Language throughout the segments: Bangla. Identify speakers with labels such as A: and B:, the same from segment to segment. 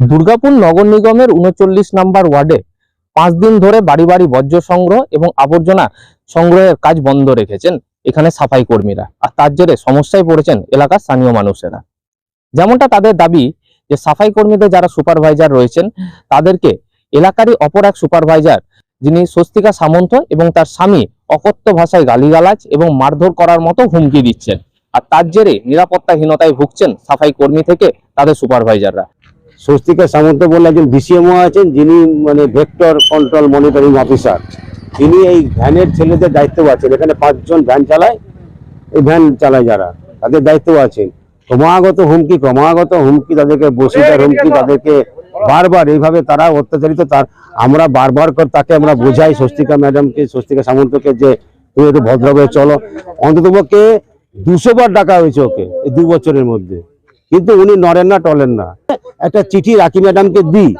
A: দুর্গাপুর নগর নিগমের উনচল্লিশ নম্বর ওয়ার্ডে পাঁচ দিন ধরে বাড়ি বাড়ি বর্জ্য সংগ্রহ এবং আবর্জনা সংগ্রহের কাজ বন্ধ রেখেছেন এখানে সাফাই কর্মীরা। আর তার জেরে সমস্যায় পড়েছেন এলাকার স্থানীয় মানুষেরা। যেমনটা তাদের দাবি যে সাফাই কর্মীদের যারা সুপারভাইজার রয়েছেন, তাদেরকে এলাকারই অপর এক সুপারভাইজার যিনি স্বস্তিকা সামন্ত এবং তার স্বামী অকথ্য ভাষায় গালিগালাজ এবং মারধর করার মতো হুমকি দিচ্ছেন। আর তার জেরে নিরাপত্তাহীনতায় ভুগছেন সাফাই কর্মী থেকে তাদের সুপারভাইজাররা।
B: স্বস্তিকা সামন্ত বলে একজন বিসিএমও আছেন, যিনি মানে ভেক্টর কন্ট্রোল মনিটরিং অফিসার তিনি এই ভ্যানের ছেলেদের দায়িত্ব আছেন এখানে পাঁচজন ভ্যান চালায়, এই ভ্যান চালায় যারা, তাদের দায়িত্ব আছেন। ক্রমাগত হুমকি ক্রমাগত হুমকি তাদেরকে, বসিদার হুমকি তাদেরকে বারবার এইভাবে তারা অত্যাচারিত। তার আমরা বারবার করে তাকে আমরা বোঝাই স্বস্তিকা ম্যাডামকে স্বস্তিকা সামন্তকে যে, তুমি একটু ভদ্রভাবে চলো। অন্ততপক্ষে দুশো বার ডাকা হয়েছে ওকে, এই দু বছরের মধ্যে। কিন্তু উনি নড়েন না, টলেন না। একটা চিঠি রাখি ম্যাডামকে দিই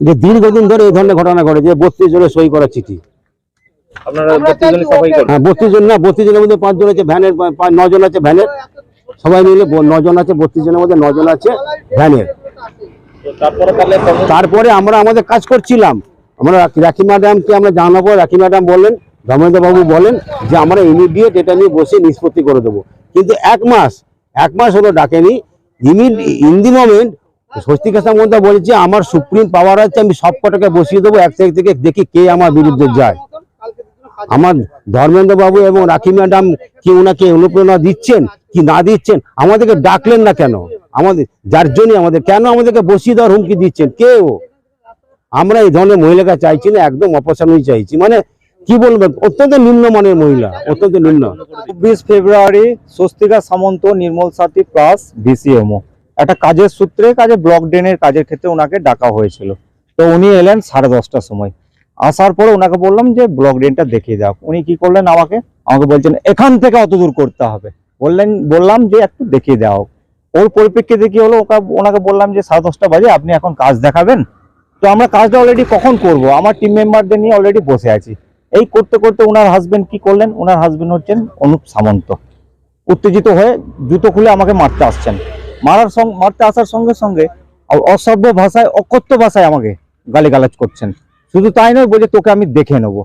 B: যে দীর্ঘদিন ধরে এই ধরনের ঘটনা ঘটে যে বত্রিশ জনের সই করা চিঠি।
A: কর্মী
B: হ্যাঁ বত্রিশ জন না বত্রিশ জনের মধ্যে পাঁচজন আছে ভ্যানের নজন আছে ভ্যানের। সবাই মিলে নজন আছে বত্রিশ জনের মধ্যে নজন আছে ভ্যানের।
A: তারপরে তাহলে কর্ম-
B: তারপরে আমরা আমাদের কাজ করছিলাম। আমরা রাখি- রাখি ম্যাডামকে আমরা জানাব রাখি ম্যাডাম বলেন ধর্মেন্দ্র বাবু বলেন যে আমরা ইমিডিয়েট এটা নিয়ে বসে নিষ্পত্তি করে দেবো। কিন্তু এক মাস এক মাস হলো ডাকেনি। In the moment Swastika Samanta বলেছে, আমার সুপ্রিম পাওয়ার আছে, আমি সব কটাকে বসিয়ে দেবো, এক সাইড থেকে দেখি কে আমার বিরুদ্ধে যায়। আমার ধর্মেন্দ্র বাবু এবং রাখি ম্যাডাম কি ওনাকে অনুপ্রেরণা দিচ্ছেন, কি না দিচ্ছেন, আমাদেরকে ডাকলেন না কেন? আমাদের, যার জন্যই আমাদের, কেন আমাদেরকে বসিয়ে দেওয়ার হুমকি দিচ্ছেন? কেউ আমরা এই ধরনের মহিলাকে চাইছি না, একদম অপসারণই চাইছি। মানে কি বলবেন অত্যন্ত নিম্নমানের মহিলা, অত্যন্ত নিম্ন।
C: চব্বিশ ফেব্রুয়ারি, স্বস্তিকা সামন্ত, নির্মল সাথী প্লাস বিসিএমও। একটা কাজের সূত্রে কাজে ব্লক ড্রেনের কাজের ক্ষেত্রে ওনাকে ডাকা হয়েছিল। তো উনি এলেন সাড়ে দশটার সময়। আসার পরে ওনাকে বললাম যে ব্লক ড্রেনটা দেখিয়ে দাও উনি কি করলেন আমাকে? আমাকে বলছেন, এখান থেকে অত দূর করতে হবে। বললেন, বললাম যে, একটু দেখিয়ে দাও ওর পরিপ্রেক্ষিতে কি হলো? ওনাকে বললাম যে, সাড়ে দশটা বাজে, আপনি এখন কাজ দেখাবেন? তো আমরা কাজটা অলরেডি কখন করব? আমার টিম মেম্বারদের নিয়ে অলরেডি বসে আছি। এই করতে করতে ওনার হাজবেন্ড কি করলেন? ওনার হাজবেন্ড হচ্ছেন অনুপ সামন্ত। উত্তেজিত হয়ে জুতো খুলে আমাকে মারতে আসছেন। মারার মারতে আসার সঙ্গে সঙ্গে অসভ্য ভাষায়, অকথ্য ভাষায় আমাকে গালিগালাজ করছেন। শুধু তাই নয় বলে তোকে আমি দেখে নেব।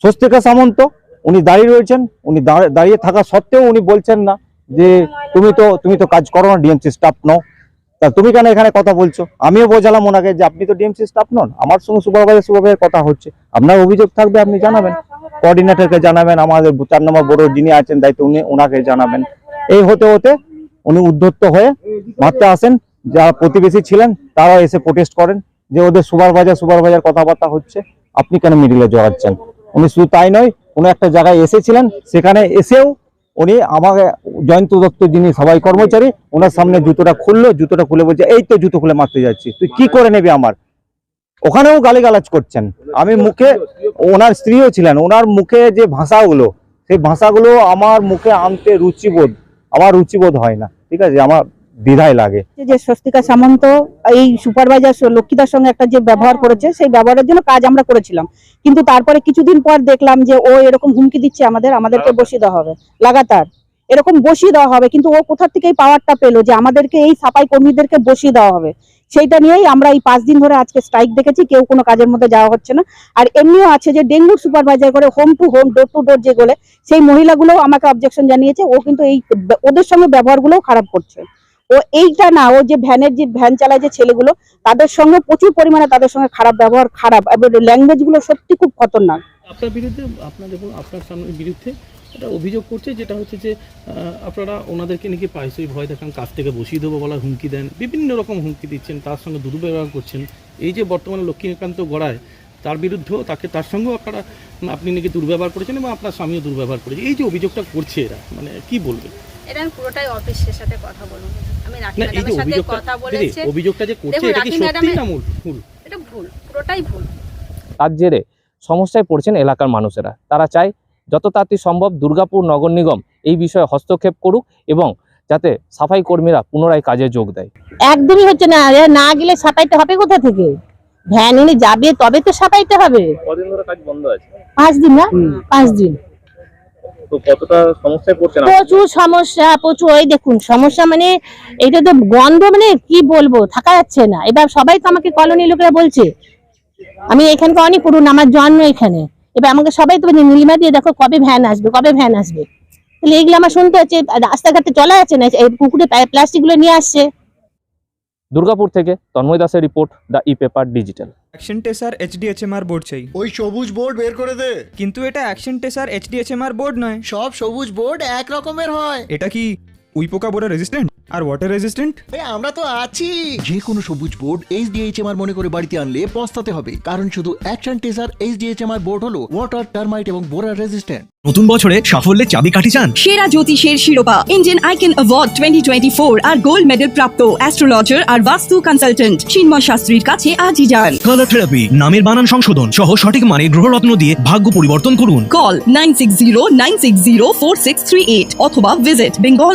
C: স্বস্তিকা সামন্ত, উনি দাঁড়িয়ে রয়েছেন, উনি দাঁড়- দাঁড়িয়ে থাকা সত্ত্বেও উনি বলছেন না যে, তুমি তো তুমি তো কাজ করো না, ডিএমসি স্টাফ নও। তা তুমি কেন এখানে কথা বলছো? আমিও বোঝালাম ওনাকে যে, আপনি তো ডিএমসি স্টাফ নন, আমার সঙ্গে সুপারভাইজার সুপারভাইজার কথা হচ্ছে। আপনার অভিযোগ থাকবে, আপনি জানাবেন। কোঅর্ডিনেটরকে জানাবেন, আমাদের চার নম্বর বড় যিনি আছেন, দায়িত্ব উনি ওনাকে জানাবেন। এই হতে হতে উনি উদ্ধত্ত হয়ে মারতে আসেন, যারা প্রতিবেশী ছিলেন তারা এসে প্রোটেস্ট করেন যে ওদের সুপারভাইজার সুপারভাইজার কথাবার্তা হচ্ছে। আপনি কেন মিডিলে জড়াচ্ছেন? উনি শুধু তাই নয়, কোনো একটা জায়গায় এসেছিলেন, সেখানে এসেও উনি আমাকে, জয়ন্ত দত্ত যিনি সবাই কর্মচারী, ওনার সামনে জুতোটা খুললো, জুতোটা খুলে বলছে, এই তো জুতো খুলে মারতে যাচ্ছি, তুই কি করে নেবে আমার? ওখানেও গালিগালাজ করছেন। আমি মুখে, ওনার স্ত্রীও ছিলেন, ওনার মুখে যে ভাষাগুলো, সেই ভাষাগুলো আমার মুখে আনতে রুচিবোধ। আমার রুচিবোধ হয় না ঠিক আছে? আমার দ্বিধায় লাগে।
D: যে স্বস্তিকা সামন্ত এই সুপারভাইজার লক্ষ্মীদার সঙ্গে একটা যে ব্যবহার করেছে সেই ব্যবহারের জন্য কাজ আমরা করেছিলাম। কিন্তু তারপরে কিছুদিন পর দেখলাম যে ও এরকম হুমকি দিচ্ছে আমাদের আমাদেরকে বসিয়ে দেওয়া হবে। লাগাতার। এরকম বসিয়ে দেওয়া হবে কিন্তু ও কোথার থেকে এই পাওয়ারটা পেল যে আমাদেরকে এই সাফাই কর্মীদেরকে বসিয়ে দেওয়া হবে? সেইটা নিয়েই আমরা এই পাঁচ দিন ধরে আজকে স্ট্রাইক দেখেছি, কেউ কোনো কাজের মধ্যে যাওয়া হচ্ছে না। আর এমনিও আছে যে ডেঙ্গুর সুপারভাইজার করে home to home door to door যেগুলো সেই মহিলাগুলোও আমাকে অবজেকশন জানিয়েছে, ও কিন্তু এই ওদের সঙ্গে ব্যবহারগুলোও খারাপ করছে। ও এইটা না, ও যে ভ্যানের যে ভ্যান চালায় যে ছেলেগুলো, তাদের সঙ্গে প্রচুর পরিমাণে তাদের সঙ্গে খারাপ ব্যবহার, খারাপ এবার ল্যাঙ্গুয়েজগুলো সত্যি খুব খতরনাক।
E: আপনার বিরুদ্ধে, আপনার আপনার বিরুদ্ধে একটা অভিযোগ করছে যেটা হচ্ছে যে আপনারা ওনাদেরকে নাকি পাইসই ভয় দেখান কাছ থেকে বসিয়ে দেবো বলার হুমকি দেন বিভিন্ন রকম হুমকি দিচ্ছেন তার সঙ্গে দুর্ব্যবহার করছেন। এই যে বর্তমানে লক্ষ্মীকান্ত গড়ায় তার বিরুদ্ধেও তাকে তার সঙ্গেও আপনারা আপনি নাকি দুর্ব্যবহার করেছেন এবং আপনার স্বামীও দুর্ব্যবহার করেছে এই যে অভিযোগটা করছে এরা মানে কি বলবে?
F: এটা আমি পুরোটাই অফিসের সাথে কথা আমি রাখি ম্যাডামের সাথে কথা
E: অভিযোগটা যে করছে এটা কি সত্যি না ভুল।
F: এটা ভুল পুরোটাই ভুল।
A: তার জেরে সমস্যায় পড়ছেন এলাকার মানুষেরা। তারা চায় যত তাড়াতাড়ি সম্ভব দুর্গাপুর নগর নিগম এই বিষয়ে হস্তক্ষেপ করুক এবং যাতে সাফাই কর্মীরা পুনরায় কাজে যোগ দেয়।
G: একদমই হচ্ছে না না গেলে সাঁতাইতে হবে কোথা থেকে? ভ্যান এনে যাবে তবে তো সাঁতাইতে হবে।
A: কদিন ধরে কাজ বন্ধ আছে?
G: পাঁচ দিন না? পাঁচ দিন? প্রচুর সমস্যা প্রচুর। ওই দেখুন সমস্যা মানে এটা তো গন্ধ মানে কি বলব থাকা যাচ্ছে না। এবার সবাই তো আমাকে কলোনি লোকেরা বলছে আমি এখানকার অনেক পুরুন আমার জন্ম এখানে। এবার আমাকে সবাই তো বলছে, নীলিমা দিয়ে দেখো কবে ভ্যান আসবে কবে ভ্যান আসবে। তাহলে এগুলো আমার শুনতে হচ্ছে রাস্তাঘাটে চলা যাচ্ছে না এই পুকুরে প্লাস্টিকগুলো নিয়ে আসছে।
A: দুর্গাপুর থেকে তন্ময় দাসের report the e paper digital.
H: Action Tesa HDHMR board চাই।
I: ওই সবুজ বোর্ড বের করে দে।
H: কিন্তু এটা অ্যাকশন টেসার এইচডিএচএমআর বোর্ড নয়।
I: সব সবুজ বোর্ড এক রকমের হয়।
H: এটা কি উইপোকা বোরা রেজিস্ট্যান্ট আর ওয়াটার রেজিস্ট্যান্ট
I: আমরা তো আছি। যে কোনো সবুজ বোর্ড এইচডিএইচএমআর মনে করে বাড়িতে আনলে পস্তাতে হবে। কারণ শুধু অ্যাকশন টেসার এইচডিএইচএমআর বোর্ড হলো ওয়াটার টার্মাইট এবং বোরার রেজিস্ট্যান্ট
J: নতুন বছরে সাফল্যের চাবিকাঠি চান?
K: সেরা জ্যোতিষের শিরোপা Indian icon award twenty twenty four আর গোল্ড মেডেল প্রাপ্ত অ্যাস্ট্রোলজার আর বাস্তু কনসালটেন্ট চিন্ময় শাস্ত্রীর কাছে আজই যান।
J: কালার থেরাপি নামের বানান সংশোধন সহ সঠিক মানের গ্রহরত্ন দিয়ে ভাগ্য পরিবর্তন করুন।
K: Call nine six zero nine six zero four six three eight অথবা visit Bengal